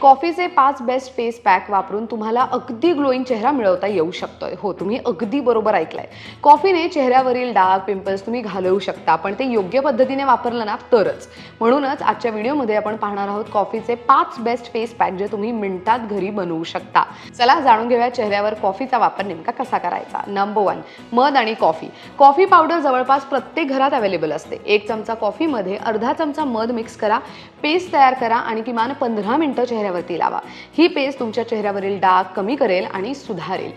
कॉफीचे पाच best face pack वापरून तुम्हाला अगदी ग्लोईंग चेहरा मिळवता येऊ शकतोय. हो तुम्ही अगदी बरोबर ऐकलंय. कॉफीने चेहऱ्यावरील डाग पिंपल्स तुम्ही घालवू शकता पण ते योग्य पद्धतीने वापरलं ना तरच. म्हणूनच आजच्या व्हिडिओमध्ये आपण पाहणार आहोत कॉफीचे पाच बेस्ट फेस पॅक जे तुम्ही मिनिटात घरी बनवू शकता. चला जाणून घेऊया चेहऱ्यावर कॉफीचा वापर नेमका कसा करायचा. नंबर वन मध आणि कॉफी. कॉफी पावडर जवळपास प्रत्येक घरात अवेलेबल असते. एक चमचा कॉफीमध्ये अर्धा चमचा मध मिक्स करा पेस्ट तयार करा आणि किमान पंधरा मिनिटं चेहऱ्यावरती लावा. ही पेस्ट तुमच्या चेहऱ्यावरील डाग कमी करेल आणि सुधारेल.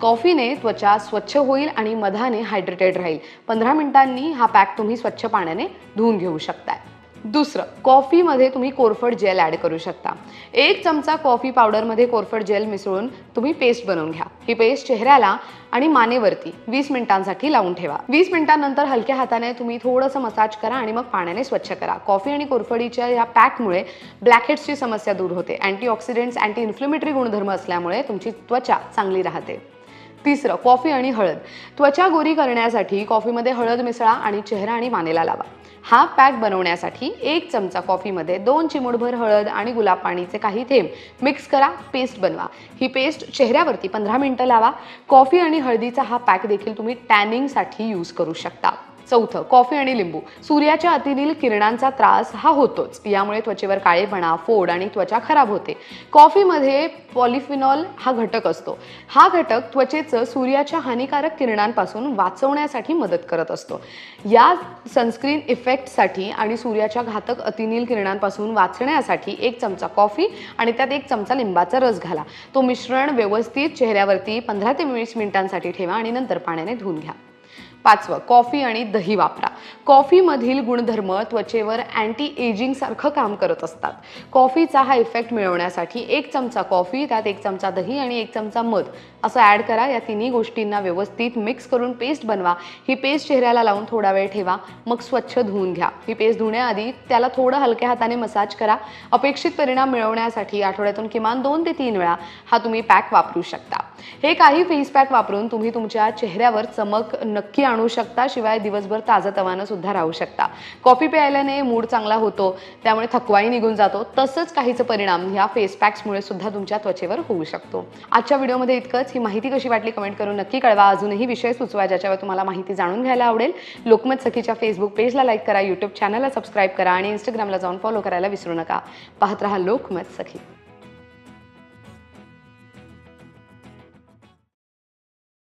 कॉफीने त्वचा स्वच्छ होईल आणि मधाने हायड्रेटेड राहील. पंधरा मिनिटांनी हा पॅक तुम्ही स्वच्छ पाण्याने धुवून घेऊ शकताय. दुसरं कॉफीमध्ये तुम्ही कोरफड जेल ॲड करू शकता. एक चमचा कॉफी पावडरमध्ये कोरफड जेल मिसळून तुम्ही पेस्ट बनवून घ्या. ही पेस्ट चेहऱ्याला आणि मानेवरती वीस मिनिटांसाठी लावून ठेवा. वीस मिनिटांनंतर हलक्या हाताने तुम्ही थोडंसं मसाज करा आणि मग पाण्याने स्वच्छ करा. कॉफी आणि कोरफडीच्या या पॅकमुळे ब्लॅकहेड्सची समस्या दूर होते. अँटीऑक्सिडेंट्स अँटी इन्फ्लेमेटरी गुणधर्म असल्यामुळे तुमची त्वचा चांगली राहते. तिसरं कॉफी आणि हळद. त्वचा गोरी करण्यासाठी कॉफीमध्ये हळद मिसळा आणि चेहरा आणि मानेला लावा. हा पॅक बनवण्यासाठी एक चमचा कॉफीमध्ये दोन चिमूटभर हळद आणि गुलाब पाणीचे काही थेंब मिक्स करा पेस्ट बनवा. ही पेस्ट चेहऱ्यावरती पंधरा मिनटं लावा. कॉफी आणि हळदीचा हा पॅक देखील तुम्ही टॅनिंगसाठी यूज करू शकता. चौथं कॉफी आणि लिंबू. सूर्याच्या अतिनील किरणांचा त्रास हा होतोच. यामुळे त्वचेवर काळेपणा फोड आणि त्वचा खराब होते. कॉफीमध्ये पॉलिफिनॉल हा घटक असतो. हा घटक त्वचेचं सूर्याच्या हानिकारक किरणांपासून वाचवण्यासाठी मदत करत असतो. या सनस्क्रीन इफेक्टसाठी आणि सूर्याच्या घातक अतिनील किरणांपासून वाचण्यासाठी एक चमचा कॉफी आणि त्यात एक चमचा लिंबाचा रस घाला. तो मिश्रण व्यवस्थित चेहऱ्यावरती पंधरा ते वीस मिनिटांसाठी ठेवा आणि नंतर पाण्याने धुवून घ्या. पाचवं कॉफी आणि दही वापरा. कॉफीमधील गुणधर्म त्वचेवर अँटी एजिंग सारखं काम करत असतात. कॉफीचा हा इफेक्ट मिळवण्यासाठी एक चमचा कॉफी त्यात एक चमचा दही आणि एक चमचा मध. असं ॲड करा या तिन्ही गोष्टींना व्यवस्थित मिक्स करून पेस्ट बनवा. ही पेस्ट चेहऱ्याला लावून थोडा वेळ ठेवा मग स्वच्छ धुवून घ्या. ही पेस्ट धुण्याआधी त्याला थोडं हलक्या हाताने मसाज करा. अपेक्षित परिणाम मिळवण्यासाठी आठवड्यातून किमान दोन ते तीन वेळा हा तुम्ही पॅक वापरू शकता. हे काही फेस पॅक वापरून तुम्ही तुमच्या चेहऱ्यावर चमक नक्की आणू शकता शिवाय दिवसभर ताजतवानं सुद्धा राहू शकता. कॉफी प्यायल्याने मूड चांगला होतो त्यामुळे थकवाही निघून जातो. तसंच काहीचं परिणाम ह्या फेस पॅक्समुळे सुद्धा तुमच्या त्वचेवर होऊ शकतो. आजच्या व्हिडिओमध्ये इतकंच. ही माहिती कशी वाटली कमेंट करून नक्की कळवा. अजूनही विषय सुचवा ज्याच्यावर तुम्हाला माहिती जाणून घ्यायला आवडेल. लोकमत सखीच्या फेसबुक पेजला लाईक करा यूट्यूब चॅनलला सबस्क्राईब करा आणि इंस्टाग्रामला जाऊन फॉलो करायला विसरू नका. पाहत राहा लोकमत सखी.